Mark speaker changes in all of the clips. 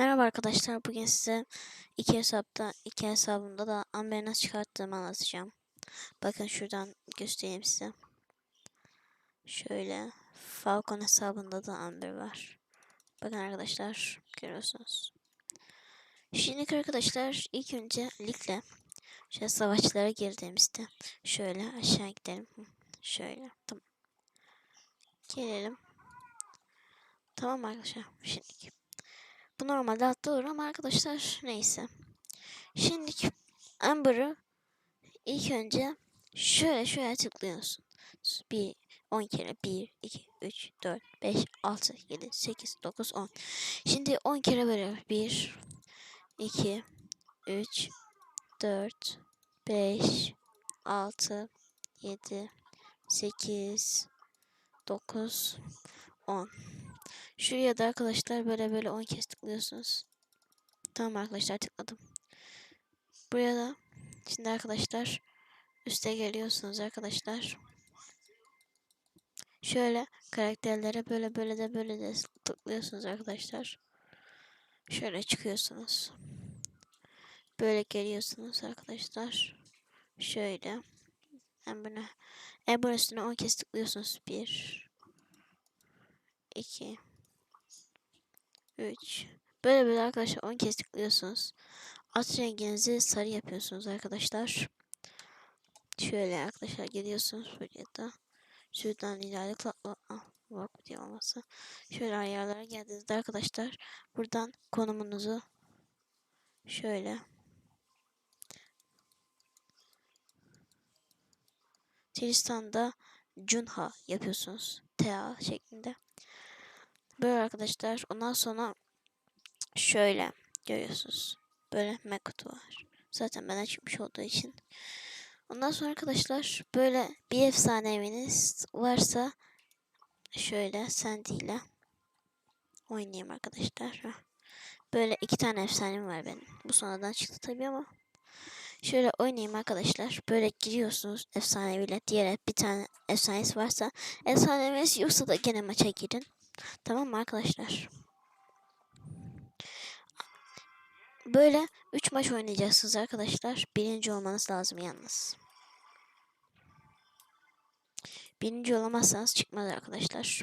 Speaker 1: Merhaba arkadaşlar. Bugün size iki hesapta, iki hesabımda da Amber'i nasıl çıkarttığımı anlatacağım. Bakın şuradan göstereyim size. Şöyle Falcon hesabında da Amber var. Bakın arkadaşlar görüyorsunuz. Şimdi arkadaşlar ilk önce ligle şöyle savaşçılara girdiğimizde şöyle aşağı gidelim. Şöyle tamam. Gelelim. Tamam arkadaşlar. Şimdi bu normalde altta olur ama arkadaşlar neyse. Şimdi Amber'ı ilk önce şöyle şöyle tıklıyorsun. 1, 10 kere 1, 2, 3, 4, 5, 6, 7, 8, 9, 10. Şimdi 10 kere böyle 1, 2, 3, 4, 5, 6, 7, 8, 9, 10. Şuraya da arkadaşlar böyle böyle 10 kez tıklıyorsunuz. Tamam arkadaşlar tıkladım. Buraya da şimdi arkadaşlar üste geliyorsunuz arkadaşlar. Şöyle karakterlere böyle böyle de böyle de tıklıyorsunuz arkadaşlar. Şöyle çıkıyorsunuz. Böyle geliyorsunuz arkadaşlar. Şöyle. En bunu en bunun üstüne 10 kez tıklıyorsunuz. 1 2 3 Böyle böyle arkadaşlar 10 kez tıklıyorsunuz. At renginizi sarı yapıyorsunuz arkadaşlar. Şöyle arkadaşlar geliyorsunuz buraya da. Şuradan ileride bak diye olmasa. Şöyle ayarlara geldiğinizde arkadaşlar buradan konumunuzu şöyle Tristan'da Junha yapıyorsunuz. TA şeklinde. Böyle arkadaşlar. Ondan sonra şöyle görüyorsunuz. Böyle Mekut var. Zaten ben açmış olduğu için. Ondan sonra arkadaşlar böyle bir efsane eviniz varsa şöyle Sandy ile oynayayım arkadaşlar. Böyle iki tane efsanem var benim. Bu sonradan çıktı tabii ama. Şöyle oynayayım arkadaşlar. Böyle giriyorsunuz efsaneviyle. Diğer bir tane efsanesi varsa. Efsanemiz yoksa da gene maça girin. Tamam mı arkadaşlar? Böyle 3 maç oynayacaksınız arkadaşlar. Birinci olmanız lazım yalnız. Birinci olamazsanız çıkmaz arkadaşlar.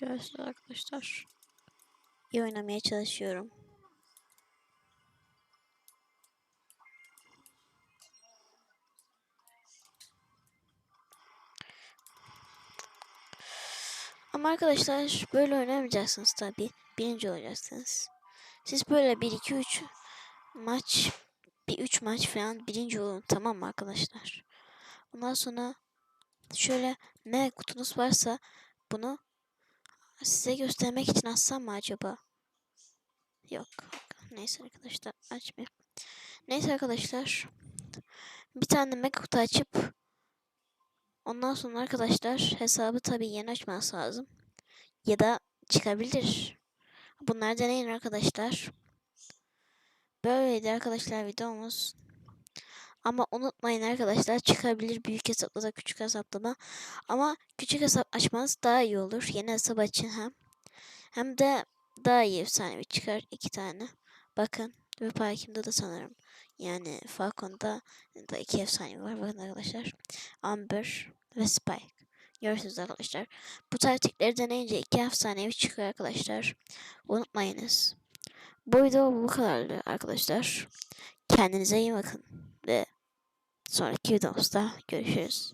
Speaker 1: Görüyorsunuz arkadaşlar. İyi oynamaya çalışıyorum. Ama arkadaşlar böyle oynamayacaksınız tabi. Birinci olacaksınız. Siz böyle 1 2 3 maç bir 3 maç falan birinci olun tamam mı arkadaşlar? Ondan sonra şöyle M kutunuz varsa bunu Size göstermek için açsam mı acaba? Yok. Neyse arkadaşlar açmayayım. Neyse arkadaşlar. Bir tane mega kutu açıp ondan sonra arkadaşlar hesabı tabii yeni açması lazım. Ya da çıkabilir. Bunları deneyin arkadaşlar. Böyleydi arkadaşlar videomuz. Ama unutmayın arkadaşlar çıkabilir büyük hesapla da küçük hesaplama. Ama küçük hesap açmanız daha iyi olur. Yeni hesap açın hem. Hem de daha iyi efsanevi çıkar iki tane. Bakın ve Parkim'de de sanırım. Yani Falcon'da da iki efsanevi var. Bakın arkadaşlar. Amber ve Spike. Görüyorsunuz arkadaşlar. Bu taktikleri deneyince iki efsanevi çıkıyor arkadaşlar. Unutmayınız. Bu video bu kadardı arkadaşlar. Kendinize iyi bakın ve sonraki videomuzda görüşürüz.